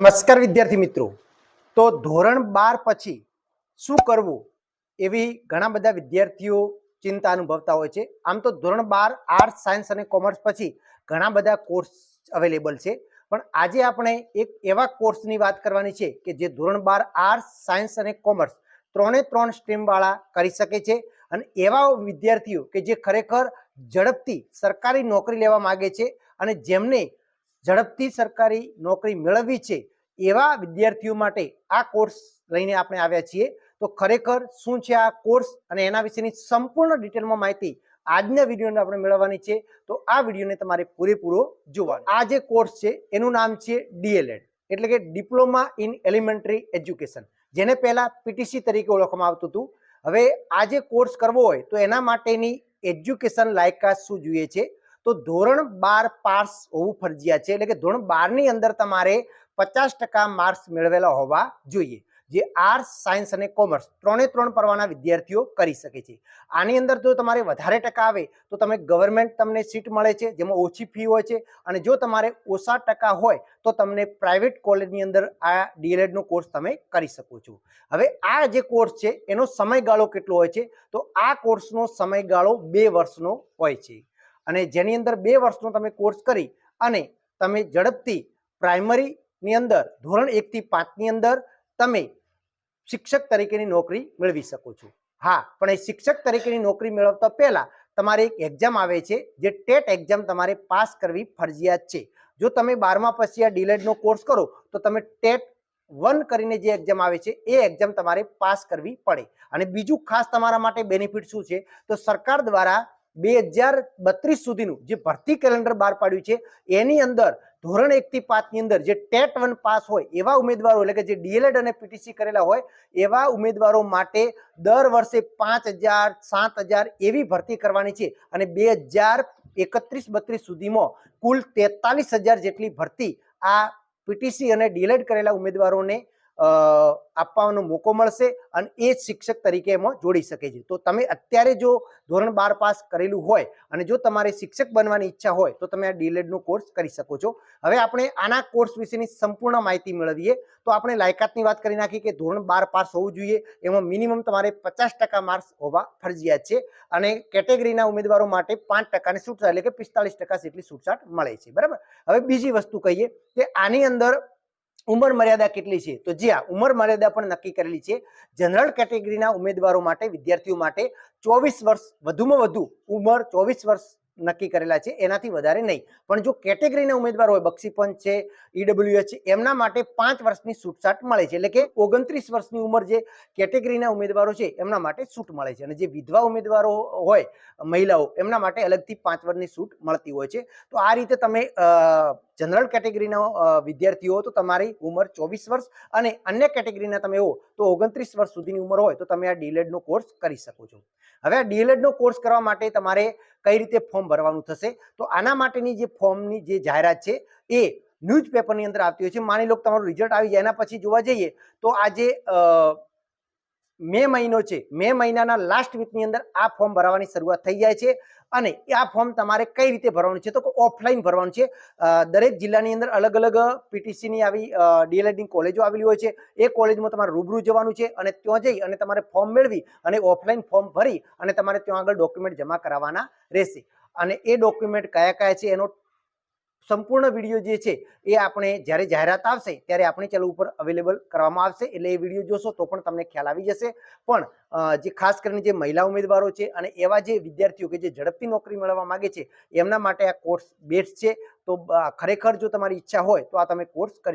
નમસ્કાર વિદ્યાર્થી મિત્રો. તો ધોરણ બાર પછી શું કરવું એવી ઘણા બધા વિદ્યાર્થીઓ ચિંતા અનુભવતા હોય છે. આમ તો ધોરણ બાર આર્ટ્સ સાયન્સ અને કોમર્સ પછી ઘણા બધા કોર્સ અવેલેબલ છે. પણ આજે આપણે એક એવા કોર્સની વાત કરવાની છે કે જે ધોરણ બાર આર્ટ્સ સાયન્સ અને કોમર્સ ત્રણે ત્રણ સ્ટ્રીમવાળા કરી શકે છે. અને એવા વિદ્યાર્થીઓ કે જે ખરેખર ઝડપથી સરકારી નોકરી લેવા માગે છે અને જેમને ઝડપથી સરકારી નોકરી મેળવવી છે એવા વિદ્યાર્થીઓ માટે આ કોર્સ લઈને આપણે આવ્યા છીએ. તો ખરેખર શું છે આ કોર્સ અને એના વિશેની સંપૂર્ણ ડિટેલમાં માહિતી આજના વિડીયોને આપણે મેળવવાની છે. તો આ વિડીયોને તમારે પૂરેપૂરો જોવાનો. આ જે કોર્સ છે, એનું નામ છે ડીએલએડ એટલે કે ડિપ્લોમા ઇન એલિમેન્ટરી એજ્યુકેશન જેને પહેલા પીટીસી તરીકે ઓળખવામાં આવતું હતું. હવે આ જે કોર્સ કરવો હોય, તો એના માટેની એજ્યુકેશન લાયકાત શું જોઈએ છે? તો ધોરણ બાર પાસ હોવું ફરજિયાત છે. એટલે કે ધોરણ બારની અંદર તમારે પચાસ ટકા માર્ક્સ મેળવેલા હોવા જોઈએ. જે આર્ટ્સ સાયન્સ અને કોમર્સ ત્રણે ત્રણ પરવાના વિદ્યાર્થીઓ કરી શકે છે. આની અંદર જો તમારે વધારે ટકા આવે, તો તમે ગવર્મેન્ટ તમને સીટ મળે છે, જેમાં ઓછી ફી હોય છે. અને જો તમારે ઓછા ટકા હોય, તો તમને પ્રાઇવેટ કોલેજની અંદર આ ડીએલએડનો કોર્સ તમે કરી શકો છો. હવે આ જે કોર્સ છે, એનો સમયગાળો કેટલો હોય છે? તો આ કોર્સનો સમયગાળો બે વર્ષનો હોય છે. અને જેની અંદર બે વર્ષનો તમે કોર્સ કરી અને તમે ઝડપથી પ્રાઇમરીની અંદર, ધોરણ એકથી પાંચની અંદર તમે શિક્ષક તરીકેની નોકરી મેળવી શકો છો. હા, પણ એ શિક્ષક તરીકેની નોકરી મેળવતા પહેલાં તમારે એક એક્ઝામ આવે છે, જે ટેટ એક્ઝામ તમારે પાસ કરવી ફરજિયાત છે. જો તમે બારમા પછી આ ડીલેડનો કોર્સ કરો, તો તમે ટેટ વન કરીને જે એક્ઝામ આવે છે, એ એક્ઝામ તમારે પાસ કરવી પડે. અને બીજું ખાસ તમારા માટે બેનિફિટ શું છે? તો સરકાર દ્વારા બે હજાર બત્રીસ સુધીનું જે ભરતી કેલેન્ડર બહાર પાડ્યું છે, એની અંદર ધોરણ એક થી પાંચની અંદર જે ટેટ વન પાસ હોય એવા ઉમેદવારો, એટલે કે જે ડીએલએડ અને પીટીસી કરેલા હોય, એવા ઉમેદવારો માટે દર વર્ષે પાંચ હજાર, સાત હજાર એવી ભરતી કરવાની છે. અને બે હજાર એકત્રીસ બત્રીસ સુધીમાં કુલ તેતાલીસ હજાર જેટલી ભરતી આ પીટીસી અને ડીએલએડ કરેલા ઉમેદવારોને આપવાનો મોકો મળશે અને એ શિક્ષક તરીકે એમાં જોડી શકે છે. તો તમે અત્યારે જો ધોરણ બાર પાસ કરેલું હોય અને જો તમારે શિક્ષક બનવાની ઈચ્છા હોય, તો તમે આ ડીલેડનો કોર્સ કરી શકો છો. હવે આપણે આના કોર્સ વિશેની સંપૂર્ણ માહિતી મેળવીએ. તો આપણે લાયકાતની વાત કરી નાખી કે ધોરણ બાર પાસ હોવું જોઈએ. એમાં મિનિમમ તમારે પચાસ ટકા માર્ક્સ હોવા ફરજિયાત છે અને કેટેગરીના ઉમેદવારો માટે પાંચ ટકાની છૂટછાટ એટલે કે પિસ્તાલીસ ટકા જેટલી છૂટછાટ મળે છે. બરાબર? હવે બીજી વસ્તુ કહીએ કે આની અંદર ઉંમર મર્યાદા કેટલી છે? તો જી હા ઉંમર મર્યાદા પણ નક્કી કરેલી છે જનરલ કેટેગરીના ઉમેદવારો માટે, વિદ્યાર્થીઓ માટે ચોવીસ વર્ષ, વધુમાં વધુ ઉંમર ચોવીસ વર્ષ નક્કી કરેલા છે, એનાથી વધારે નહીં. પણ જો કેટેગરીના ઉમેદવાર હોય, બક્ષીપંચ છે ઈડબ્લ્યુએચ છે, એમના માટે પાંચ વર્ષની છૂટછાટ મળે છે. એટલે કે ઓગણત્રીસ વર્ષની ઉંમર જે કેટેગરીના ઉમેદવારો છે, એમના માટે છૂટ મળે છે. અને જે વિધવા ઉમેદવારો હોય, મહિલાઓ, એમના માટે અલગથી પાંચ વર્ષની છૂટ મળતી હોય છે. તો આ રીતે તમે જનરલ કેટેગરીના વિદ્યાર્થીઓ તો તમારી ઉંમર ચોવીસ વર્ષ અને અન્ય કેટેગરીના તમે હો, તો ઓગણત્રીસ વર્ષ સુધીની ઉંમર હોય, તો તમે આ ડીએલએડનો કોર્સ કરી શકો છો. હવે આ ડીએલએડનો કોર્સ કરવા માટે તમારે કઈ રીતે ફોર્મ ભરવાનું થશે? તો આના માટેની જે ફોર્મની જે જાહેરાત છે, એ ન્યૂઝપેપરની અંદર આવતી હોય છે. માની લો તમારું રિઝલ્ટ આવી જાય, એના પછી જોવા જઈએ તો આજે મે મહિનો છે, મે મહિનાના લાસ્ટ વીકની અંદર આ ફોર્મ ભરવાની શરૂઆત થઈ જાય છે અને આ ફોર્મ તમારે કઈ રીતે ભરવાનું છે તો ઓફલાઈન ભરવાનું છે. દરેક જિલ્લાની અંદર અલગ અલગ પીટીસીની આવી ડીએલએડની કોલેજો આવેલી હોય છે. એ કોલેજમાં તમારે રૂબરૂ જવાનું છે અને ત્યાં જઈ અને તમારે ફોર્મ મેળવી અને ઓફલાઈન ફોર્મ ભરી અને તમારે ત્યાં આગળ ડોક્યુમેન્ટ જમા કરાવવાના રહેશે. અને એ ડોક્યુમેન્ટ કયા કયા છે એનો સંપૂર્ણ વીડિયો જે છે એ આપણે જ્યારે જાહેરાત આવશે ત્યારે આપણી ચેનલ ઉપર અવેલેબલ કરવામાં આવશે. એટલે એ વીડિયો જોશો તો પણ તમને ખ્યાલ આવી જશે. પણ જે ખાસ કરીને જે મહિલા ઉમેદવારો છે અને એવા જે વિદ્યાર્થીઓ કે જે ઝડપથી નોકરી મેળવવા માંગે છે, એમના માટે આ કોર્સ બેસ્ટ છે. તો ખરેખર જો તમારી ઈચ્છા હોય તો આ તમે કોર્સ કરી